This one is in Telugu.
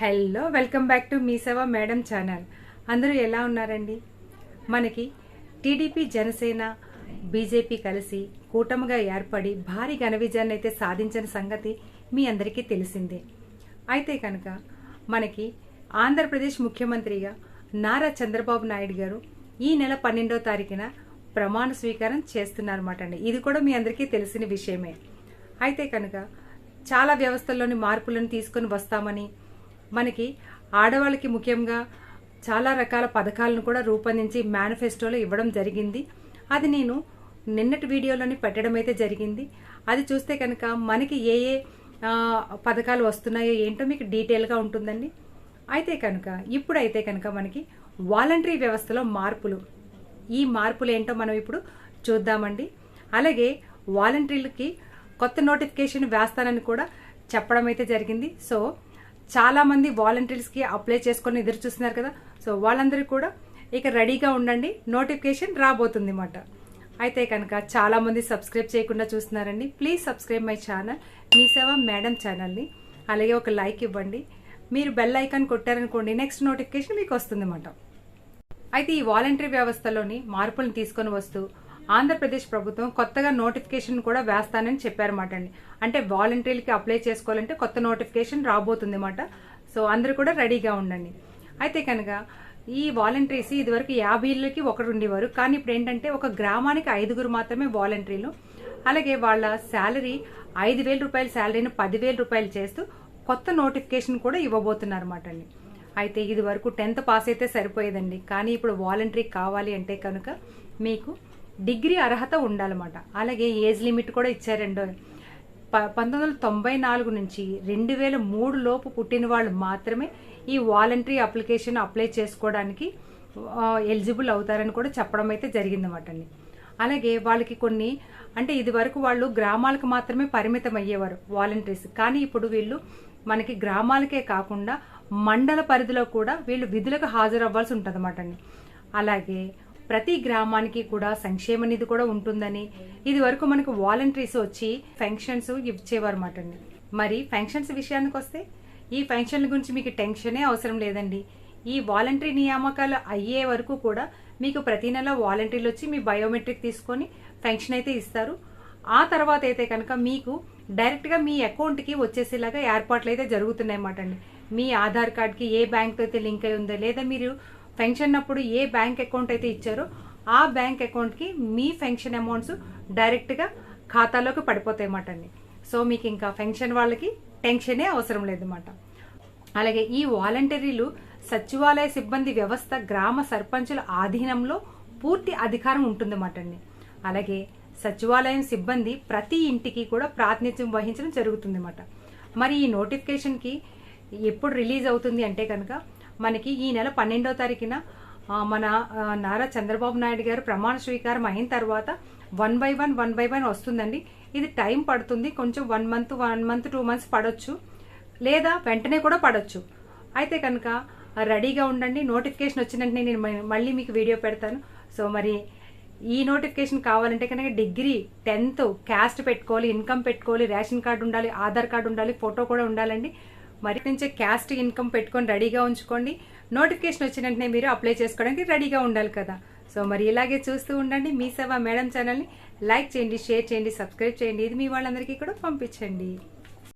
హలో వెల్కమ్ బ్యాక్ టు మీ సేవ మేడం ఛానల్. అందరూ ఎలా ఉన్నారండి? మనకి టీడీపీ జనసేన బీజేపీ కలిసి కూటమిగా ఏర్పడి భారీ ఘన విజయాన్ని అయితే సాధించిన సంగతి మీ అందరికీ తెలిసిందే. అయితే కనుక మనకి ఆంధ్రప్రదేశ్ ముఖ్యమంత్రిగా నారా చంద్రబాబు నాయుడు గారు ఈ నెల పన్నెండో తారీఖున ప్రమాణ స్వీకారం చేస్తున్నారన్నమాట అండి. ఇది కూడా మీ అందరికీ తెలిసిన విషయమే. అయితే కనుక చాలా వ్యవస్థల్లోని మార్పులను తీసుకొని వస్తామని మనకి ఆడవాళ్ళకి ముఖ్యంగా చాలా రకాల పథకాలను కూడా రూపొందించి మేనిఫెస్టోలో ఇవ్వడం జరిగింది. అది నేను నిన్నటి వీడియోలోని పెట్టడం అయితే జరిగింది. అది చూస్తే కనుక మనకి ఏ ఏ పథకాలు వస్తున్నాయో ఏంటో మీకు డీటెయిల్గా ఉంటుందండి. అయితే కనుక ఇప్పుడైతే కనుక మనకి వాలంటరీ వ్యవస్థలో మార్పులు. ఈ మార్పులు ఏంటో మనం ఇప్పుడు చూద్దామండి. అలాగే వాలంటీర్లకి కొత్త నోటిఫికేషన్ వేస్తానని కూడా చెప్పడం అయితే జరిగింది. సో చాలా మంది వాలంటీర్స్కి అప్లై చేసుకొని ఎదురు చూస్తున్నారు కదా. సో వాళ్ళందరూ కూడా ఇక రెడీగా ఉండండి. నోటిఫికేషన్ రాబోతుంది అన్నమాట అయితే కనుక చాలామంది సబ్స్క్రైబ్ చేయకుండా చూస్తున్నారండి. ప్లీజ్ సబ్స్క్రైబ్ మై ఛానల్ మీ సేవ మేడం ఛానల్ని అలాగే ఒక లైక్ ఇవ్వండి. మీరు బెల్ ఐకాన్ కొట్టారనుకోండి నెక్స్ట్ నోటిఫికేషన్ మీకు వస్తుంది అన్నమాట అయితే ఈ వాలంటరీ వ్యవస్థలోని మార్పులను తీసుకొని వస్తూ ఆంధ్రప్రదేశ్ ప్రభుత్వం కొత్తగా నోటిఫికేషన్ కూడా వేస్తానని చెప్పారన్నమాట అండి. అంటే వాలంటీర్లకి అప్లై చేసుకోవాలంటే కొత్త నోటిఫికేషన్ రాబోతుంది అన్నమాట సో అందరూ కూడా రెడీగా ఉండండి. అయితే కనుక ఈ వాలంటీర్స్ ఇదివరకు యాభై ఇళ్ళకి ఒకరు ఉండేవారు. కానీ ఇప్పుడు ఏంటంటే ఒక గ్రామానికి ఐదుగురు మాత్రమే వాలంటీర్లు. అలాగే వాళ్ళ శాలరీ ఐదు వేల రూపాయల శాలరీని పదివేల రూపాయలు చేస్తూ కొత్త నోటిఫికేషన్ కూడా ఇవ్వబోతున్నారు అన్నమాట అండి. అయితే ఇది వరకు టెన్త్ పాస్ అయితే సరిపోయేదండి. కానీ ఇప్పుడు వాలంటరీ కావాలి అంటే కనుక మీకు డిగ్రీ అర్హత ఉండాలన్నమాట. అలాగే ఏజ్ లిమిట్ కూడా ఇచ్చారండో. ప పంతొమ్మిది వందల తొంభై నాలుగు నుంచి రెండు వేల మూడు లోపు పుట్టిన వాళ్ళు మాత్రమే ఈ వాలంటరీ అప్లికేషన్ అప్లై చేసుకోవడానికి ఎలిజిబుల్ అవుతారని కూడా చెప్పడం అయితే జరిగిందన్నమాట అండి అలాగే వాళ్ళకి కొన్ని అంటే ఇది వరకు వాళ్ళు గ్రామాలకు మాత్రమే పరిమితం అయ్యేవారు వాలంటీర్స్. కానీ ఇప్పుడు వీళ్ళు మనకి గ్రామాలకే కాకుండా మండల పరిధిలో కూడా వీళ్ళు విధులకు హాజరవ్వాల్సి ఉంటుంది అన్నమాట అండి అలాగే ప్రతి గ్రామానికి కూడా సంక్షేమ నిధి కూడా ఉంటుందని ఇది వరకు మనకు వాలంటీర్స్ వచ్చి ఫంక్షన్స్ ఇచ్చేవారు అన్నమాట అండి. మరి ఫంక్షన్స్ విషయానికి వస్తే ఈ ఫంక్షన్ల గురించి మీకు టెన్షనే అవసరం లేదండి. ఈ వాలంటరీ నియామకాలు అయ్యే వరకు కూడా మీకు ప్రతి నెల వాలంటీర్లు వచ్చి మీ బయోమెట్రిక్ తీసుకొని ఫంక్షన్ అయితే ఇస్తారు. ఆ తర్వాత అయితే కనుక మీకు డైరెక్ట్గా మీ అకౌంట్కి వచ్చేసేలాగా ఏర్పాట్లు అయితే జరుగుతున్నాయి అన్నమాట అండి. మీ ఆధార్ కార్డ్కి ఏ బ్యాంక్తో అయితే లింక్ అయి ఉందో లేదా మీరు పెన్షన్ అప్పుడు ఏ బ్యాంక్ అకౌంట్ అయితే ఇచ్చారో ఆ బ్యాంక్ అకౌంట్కి మీ పెన్షన్ అమౌంట్స్ డైరెక్ట్గా ఖాతాలోకి పడిపోతాయి అన్నమాట అండి. సో మీకు ఇంకా పెన్షన్ వాళ్ళకి టెన్షనే అవసరం లేదన్నమాట. అలాగే ఈ వాలంటీర్లు సచివాలయ సిబ్బంది వ్యవస్థ గ్రామ సర్పంచుల ఆధీనంలో పూర్తి అధికారం ఉంటుందన్నమాట అండి. అలాగే సచివాలయం సిబ్బంది ప్రతి ఇంటికి కూడా ప్రాతినిధ్యం వహించడం జరుగుతుందన్నమాట. మరి ఈ నోటిఫికేషన్కి ఎప్పుడు రిలీజ్ అవుతుంది అంటే కనుక మనకి ఈ నెల పన్నెండవ తారీఖున మన నారా చంద్రబాబు నాయుడు గారు ప్రమాణ స్వీకారం అయిన తర్వాత one by one one by one వస్తుందండి. ఇది టైం పడుతుంది. కొంచెం one month one month two months పడవచ్చు లేదా వెంటనే కూడా పడవచ్చు అయితే కనుక రెడీగా ఉండండి. నోటిఫికేషన్ వచ్చిన వెంటనే నేను మళ్ళీ మీకు వీడియో పెడతాను. సో మరి ఈ నోటిఫికేషన్ కావాలంటే కనుక డిగ్రీ టెన్త్ క్యాస్ట్ పెట్టుకోవాలి ఇన్కమ్ పెట్టుకోవాలి రేషన్ కార్డు ఉండాలి ఆధార్ కార్డు ఉండాలి ఫోటో కూడా ఉండాలండి. మరి నుంచే క్యాస్ట్ ఇన్కమ్ పెట్టుకొని రెడీగా ఉంచుకోండి. నోటిఫికేషన్ వచ్చిన వెంటనే మీరు అప్లై చేసుకోవడానికి రెడీగా ఉండాలి కదా. సో మరి ఇలాగే చూస్తూ ఉండండి. మీ సేవ మేడం ఛానల్ని లైక్ చేయండి షేర్ చేయండి సబ్స్క్రైబ్ చేయండి. ఇది మీ వాళ్ళందరికీ కూడా పంపించండి.